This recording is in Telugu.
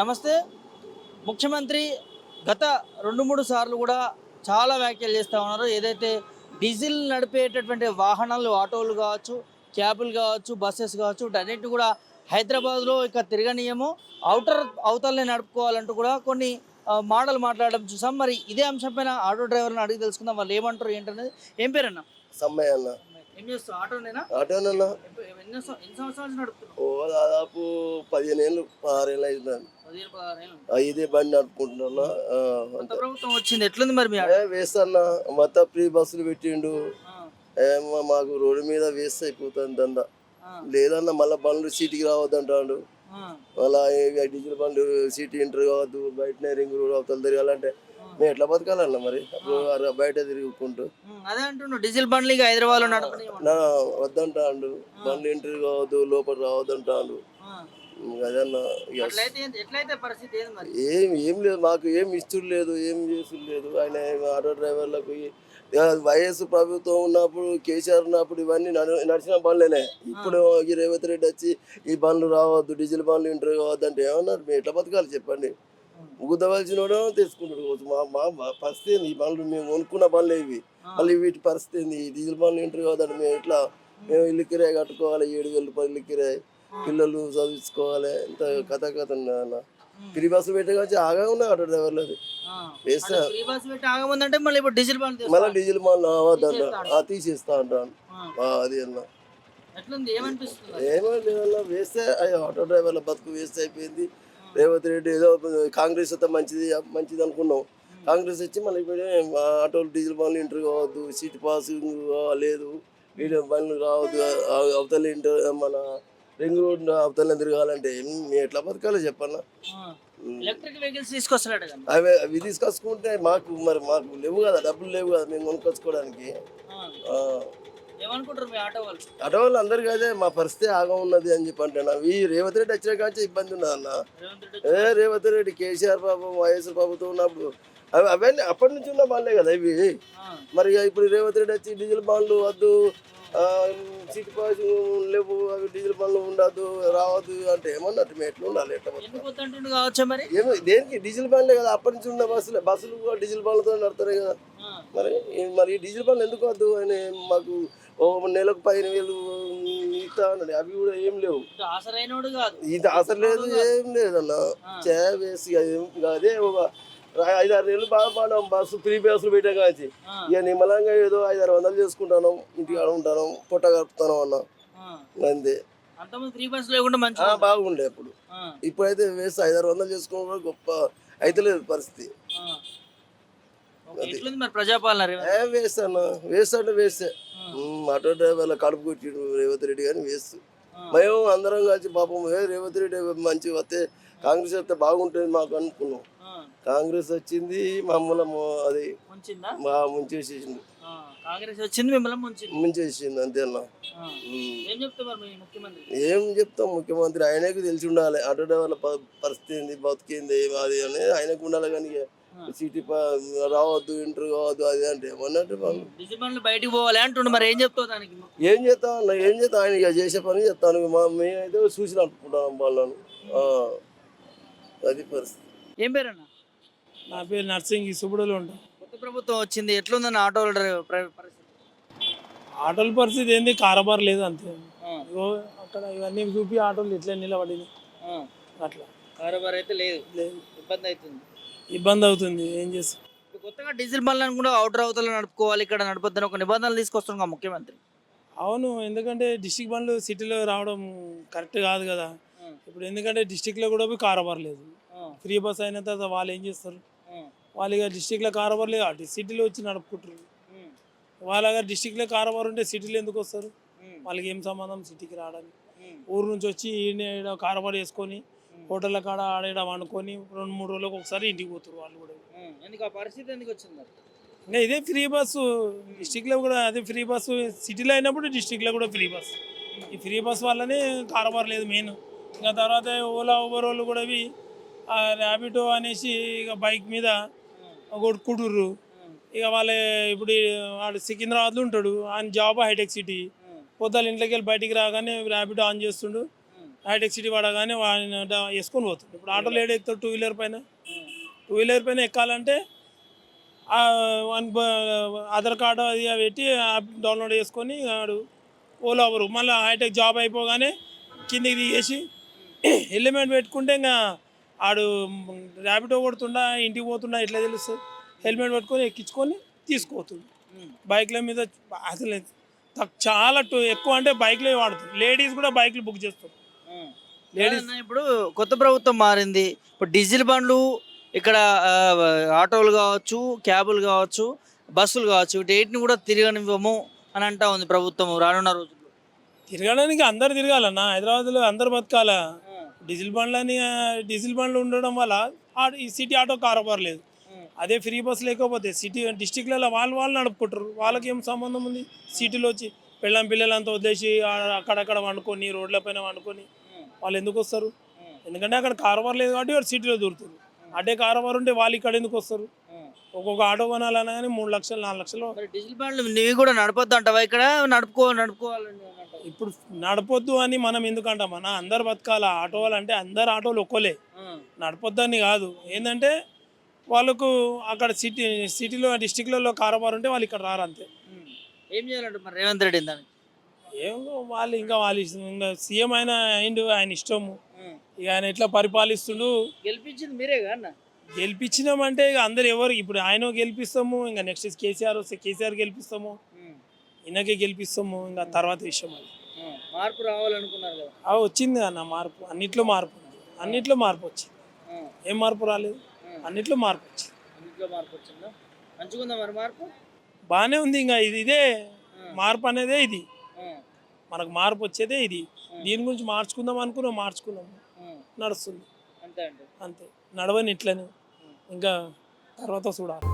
నమస్తే. ముఖ్యమంత్రి గత రెండు మూడు సార్లు కూడా చాలా వ్యాఖ్యలు చేస్తూ ఉన్నారు. ఏదైతే డీజిల్ నడిపేటటువంటి వాహనాలు ఆటోలు కావచ్చు క్యాబులు కావచ్చు బస్సెస్ కావచ్చు వీటన్నిటిని కూడా హైదరాబాద్లో ఇక తిరగనీయము. అవుటర్ అవతలనే నడుపుకోవాలంటూ కూడా కొన్ని మోడల్ మాటలు మాట్లాడడం చూసాం. మరి ఇదే అంశం పైన ఆటో డ్రైవర్ని అడిగి తెలుసుకుందాం. వాళ్ళు ఏమంటారు ఏంటనేది? ఏం పేరన్నా? సమ్మయ్య అన్న. ఆటోనేనా ఓ దాదాపు పదిహేను ఏళ్ళు పదహారేళ్ళు అవుతుంది. ఇదే బండి నడుపుకుంటున్నా ప్రభుత్వం వచ్చింది ఎట్లుంది మరి వేస్తన్నా మొత్తం ఫ్రీ బస్సులు పెట్టిండు. మాకు రోడ్డు మీద వేస్ట్ అయిపోతుంది దండ ఆ, లేదన్నా మళ్ళీ బండ్లు సీటుకి రావద్దంటాడు. ఇక డీజిల్ బండ్లు సీటు ఎంటర్ కావద్దు బయటనే రింగ్ రోడ్ అవతల తిరగాలంటే మేము ఎట్లా బతకాలన్నా మరి? అప్పుడు బయట తిరుగుకుంటూ అదే అంటుండు డీజిల్ బండ్లు ఇక హైదరాబాద్లో వద్దంటాడు. బండ్లు ఎంట్రీ కావద్దు లోపల రావద్దంటాడు. అదన్నా ఏం ఏం లేదు మాకు ఏం ఇష్టం లేదు ఏం చేసుడు లేదు. ఆయన ఆటో డ్రైవర్లకు వైఎస్ ప్రభుత్వం ఉన్నప్పుడు కేసీఆర్ ఉన్నప్పుడు ఇవన్నీ నడు- నడిచిన బండ్లేనే ఇప్పుడు ఈ రేవంత్ రెడ్డి వచ్చి ఈ బండ్లు రావద్దు డీజిల్ బండ్లు ఇంటర్ కావద్దు అంటే ఏమన్నారు? మేము ఎట్లా బతకాలి చెప్పండి. గుద్దవలసిన వాడు కావచ్చు. మా మా పరిస్థితి? ఈ బండ్లు మేము కొనుక్కున్న బండ్లు ఇవి. మళ్ళీ వీటి పరిస్థితి ఏంది? ఈ డీజిల్ బండ్లు ఇంటర్ కావద్దంటే మేము ఎట్లా? మేము ఇల్లు కిరాయి కట్టుకోవాలి ఏడు వేల రూపాయలు ఇల్లు కిరాయి. పిల్లలు చదివించుకోవాలి. ఇంత కథ కథ ఉన్నదన్న ఫ్రీ బస్సు పెట్టే వచ్చి ఆగా ఉన్నాయి ఆటో డ్రైవర్లది వేస్తా. మళ్ళీ డీజిల్ బండ్ మళ్ళీ డీజిల్ తీసేస్తా అంటాను అది అన్న. ఏమో లేదన్న వేస్తే అయ్యో ఆటో డ్రైవర్ల బతుకు వేస్ట్ అయిపోయింది. రేవంత్ రెడ్డి ఏదో కాంగ్రెస్ వస్తే మంచిది మంచిది అనుకున్నాం. కాంగ్రెస్ వచ్చి మళ్ళీ ఆటోలు డీజిల్ బండ్లు ఇంటర్ కావద్దు సీట్ పాస్ లేదు వీడియో బండ్లు రావద్దు ఆ- అవతల ఇంటర్ మన రింగ్ రోడ్ అవతల తిరగాలంటే ఏం- మేము ఎట్లా బతకాలో చెప్పన్న. ఎలక్ట్రిక్ వెహికల్స్ తీసుకొస్తున్నాడు కదా. అవి అవి తీసుకొచ్చుకుంటే మాకు మరి మాకు లేవు కదా డబ్బులు లేవు కదా మేము కొనుక్కొచ్చుకోవడానికి. ఏమనుకుంటారు మీ ఆటో వాళ్ళు? ఆటో వాళ్ళు అందరికీ అదే మా పరిస్థితి ఆగం ఉన్నది అని చెప్పి అంటున్నా ఈ రేవంత్ రెడ్డి వచ్చిన కాంచి ఇబ్బంది ఉన్నది అన్న. రేవంత్ రెడ్డి ఏ రేవంత్ రెడ్డి కేసీఆర్ బాబు వైఎస్ ప్రభుత్వం ఉన్నప్పుడు అవి అవన్నీ అప్పటి నుంచి ఉన్న బాండ్లే కదా ఇవి. మరి ఇప్పుడు రేవంత్ రెడ్డి వచ్చి డీజిల్ బాండ్లు వద్దు సీట్ పాస్ లేవు అవి డీజిల్ బాండ్లు ఉండద్దు రావద్దు అంటే ఏమన్నట్టు మేము ఎట్లా ఉండాలి ఎట్లా మరి? ఏమో దేనికి? డీజిల్ బాండ్లే కదా అప్పటి నుంచి ఉన్న బస్సులు. బస్సులు కూడా డీజిల్ బాండ్లతో నడుతున్నాయి కదా. మరి మరి డీజిల్ బండ్లు ఎందుకు వద్దు అని మాకు ఓ నెలకు పదిహేను వేలు ఇస్తా అన్నాడు. అవి కూడా ఏం లేవు. ఇది అసలు లేదు ఏం లేదన్న. చే వేసి ఇంకా అదే ఒక ఐదారు నెలలు బాగా పాడాం బస్సు ఫ్రీ బస్సులు పెట్టాం కాచి. ఇక నిమ్మలంగా ఏదో ఐదారు వందలు చేసుకుంటాను ఇంటికి ఉంటాను పొట్ట కలుపుతాను అన్న. అంతే. బాగుండే అప్పుడు. ఇప్పుడైతే వేసి ఐదారు వందలు చేసుకోవడం గొప్ప అయితే లేదు పరిస్థితి. వేస్ట్ అన్న. వేస్ట్ అంటే వేస్తే ఆటో డ్రైవర్ల కడుపు కొట్టిడు రేవంత్ రెడ్డి కానీ వేస్ట్. ఆ. మేము అందరం కలిసి పాపం రేవంత్ రెడ్డి మంచి వస్తే కాంగ్రెస్ వస్తే బాగుంటుంది మాకు అనుకున్నాం. కాంగ్రెస్ వచ్చింది మమ్మల్ని అది మా ముంచేసేసింది కాంగ్రెస్ వచ్చింది మిమ్మల్ని ముంచేసింది. ఏం చెప్తాం ముఖ్యమంత్రి ఆయనకు తెలిసి ఉండాలి. ఆటో డ్రైవర్ల పరిస్థితి ఏంది బతికింది అది అని ఆయనకు ఉండాలి కానీ సిటీ రావద్దు ఇంటర్ కావద్దు అది అంటే బండ్లు బయటికి పోవాలి అంటుండు మరి ఏం చెప్తావు దానికి? ఏం చేస్తాం అన్న ఏం చేస్తాం ఆయన ఇక చేసే పని చేస్తాను మా మేమైతే చూసి అనుకుంటాం వాళ్ళను. ఆ, అది పరిస్థితి. ఏం పేరన్నా? నా పేరు నర్సింగ్ సుబ్బుడులో ఉంటాం. కొత్త ప్రభుత్వం వచ్చింది ఎట్లుందన్న ఆటోల పరిస్థితి? ఆటోల పరిస్థితి ఏంది? కారబార్ లేదు అంతే. ఇగో అక్కడ ఇవన్నీ చూపి ఆటోలు ఇట్లా నిలబడింది. అట్లా. కారోబార్ అయితే లేదు. లేదు. ఇబ్బంది అవుతుంది. ఇబ్బంది అవుతుంది. ఏం చేస్తాం? కొత్తగా డీజిల్ బండ్లను కూడా అవుటర్ అవతల నడుపుకోవాలి ఇక్కడ నడపొద్దని ఒక నిబంధనలు తీసుకొస్తున్నాం ముఖ్యమంత్రి. అవును. ఎందుకంటే డిస్టిక్ బండ్లు సిటీలో రావడం కరెక్ట్ కాదు కదా. ఇప్పుడు ఎందుకంటే డిస్టిక్లో కూడా పోయి కారబార్ లేదు. ఫ్రీ బస్ అయిన తర్వాత వాళ్ళు ఏం చేస్తారు? వాళ్ళు ఇక డిస్టిక్లో కారబార్ లేదు అటు సిటీలో వచ్చి నడుపుకుంటారు వాళ్ళ డిస్టిక్లో కారబార్ ఉంటే సిటీలో ఎందుకు వస్తారు? వాళ్ళకి ఏం సంబంధం సిటీకి రావడానికి? ఊరు నుంచి వచ్చి కారబార్ వేసుకొని హోటళ్ళ కాడ ఆడేడ వండుకొని రెండు మూడు రోజులకు ఒకసారి ఇంటికి పోతారు వాళ్ళు కూడా. ఎందుకు? ఆ పరిస్థితి ఎందుకు వచ్చింది? ఇంకా ఇదే ఫ్రీ బస్సు డిస్టిక్లో కూడా అదే ఫ్రీ బస్సు సిటీలో అయినప్పుడు డిస్టిక్లో కూడా ఫ్రీ బస్ ఈ ఫ్రీ బస్ వల్లనే కారబార్ లేదు మెయిన్ ఇంకా తర్వాత ఓలా ఊబర్ వాళ్ళు కూడా ఇవి ర్యాపిడో అనేసి ఇక బైక్ మీద ఒకటి కుటూరు ఇక వాళ్ళే ఇప్పుడు వాడు సికింద్రాబాద్లో ఉంటాడు. ఆయన జాబ్ హైటెక్ సిటీ. పొద్దులు పొద్దున్న ఇంట్లోకి వెళ్ళి బయటికి రాగానే ర్యాపిడ్ ఆన్ చేస్తుండు. హైటెక్ సిటీ పడగానే వాడిని వేసుకొని పోతుంది ఇప్పుడు ఆటోలు ఏడు ఎక్కుతాడు టూ వీలర్ పైన. టూ వీలర్ పైన ఎక్కాలంటే ఆధార్ కార్డు అది పెట్టి యాప్ డౌన్లోడ్ చేసుకొని వాడు ఓలా ఊరు మళ్ళీ హైటెక్ జాబ్ అయిపోగానే కిందికి దిగేసి హెల్మెట్ పెట్టుకుంటే ఇంకా ఆడు ర్యాపిడో కొడుతుండా ఇంటికి పోతుండా ఎట్లా తెలుస్తుంది హెల్మెట్ పెట్టుకొని ఎక్కించుకొని తీసుకుపోతుంది. బైక్ల మీద అసలు చాలా టు- ఎక్కువ అంటే బైక్లే వాడుతుంది. లేడీస్ కూడా బైక్లు బుక్ చేస్తారు. లేడీస్ ఇప్పుడు కొత్త ప్రభుత్వం మారింది. ఇప్పుడు డీజిల్ బండ్లు ఇక్కడ ఆటోలు కావచ్చు క్యాబులు కావచ్చు బస్సులు కావచ్చు వీటిని కూడా తిరగనివ్వము అని అంటా ఉంది ప్రభుత్వం రానున్న రోజుల్లో. తిరగడానికి అందరు తిరగాలన్న హైదరాబాద్లో అందరు బతకాల? డీజిల్ బండ్లని డీజిల్ బండ్లు ఉండడం వల్ల ఈ సిటీ ఆటో కారోబార్ లేదు. అదే ఫ్రీ బస్ లేకపోతే సిటీ డిస్టిక్లలో వాళ్ళు వాళ్ళు నడుపుకుంటారు. వాళ్ళకి ఏం సంబంధం ఉంది? సిటీలో వచ్చి పెళ్ళం పిల్లలంతా వదిలేసి అక్కడక్కడ వండుకొని రోడ్ల పైన వండుకొని వాళ్ళు ఎందుకు వస్తారు? ఎందుకంటే అక్కడ కారోబార్ లేదు కాబట్టి వాడు సిటీలో దూరుతారు. అదే కారోబార్ ఉంటే వాళ్ళు ఇక్కడ ఎందుకు వస్తారు? ఒక్కొక్క ఆటో కొనాలన్నా కానీ మూడు లక్షలు నాలుగు లక్షలు డీజిల్ బండ్లు నీవి కూడా నడపొద్దు అంటావా ఇక్కడ? నడుపుకో నడుపుకోవాలండి ఇప్పుడు నడపొద్దు అని మనం ఎందుకు అంటామన్నా అందరు బతకాల? ఆటో వాళ్ళు అంటే అందరు ఆటోలు ఒక్కోలే. నడపొద్దని కాదు. ఏంటంటే వాళ్ళకు అక్కడ సిటీ సిటీలో డిస్టిక్లలో కారోబార్ ఉంటే వాళ్ళు ఇక్కడ రారు అంతే. ఏం చేయాలంటే మరి రేవంత్ రెడ్డి దానికి ఏం వాళ్ళు ఇంకా వాళ్ళు. ఇంకా సీఎం ఆయన అయిండు ఆయన ఇష్టము. ఇక ఆయన ఎట్లా పరిపాలిస్తుండు? గెలిపించింది మీరే అన్న? గెలిపించినామంటే ఇక అందరు ఎవరు ఇప్పుడు ఆయన గెలిపిస్తాము ఇంకా నెక్స్ట్ కేసీఆర్ వస్తే కేసీఆర్ గెలిపిస్తాము. ఈయనకే గెలిపిస్తాము ఇంకా తర్వాత విషయం అది. మార్పు రావాలనుకున్నారు కదా. ఆ వచ్చింది అన్న మార్పు అన్నిట్లో మార్పు ఉంది. అన్నిట్లో మార్పు వచ్చింది. ఏం మార్పు రాలేదు. అన్నిట్లో మార్పు వచ్చింది. అన్నిట్లో మార్పు వచ్చిందా? మంచిగుందా మరి మార్పు? బాగానే ఉంది ఇంకా ఇది ఇదే మార్పు అనేదే ఇది. మనకు మార్పు వచ్చేదే ఇది. దీని గురించి మార్చుకుందాం అనుకున్నాం మార్చుకున్నాం. నడుస్తుంది. అంతే అంతే. నడవని ఇట్లనే. ఇంకా తర్వాత చూడాలి.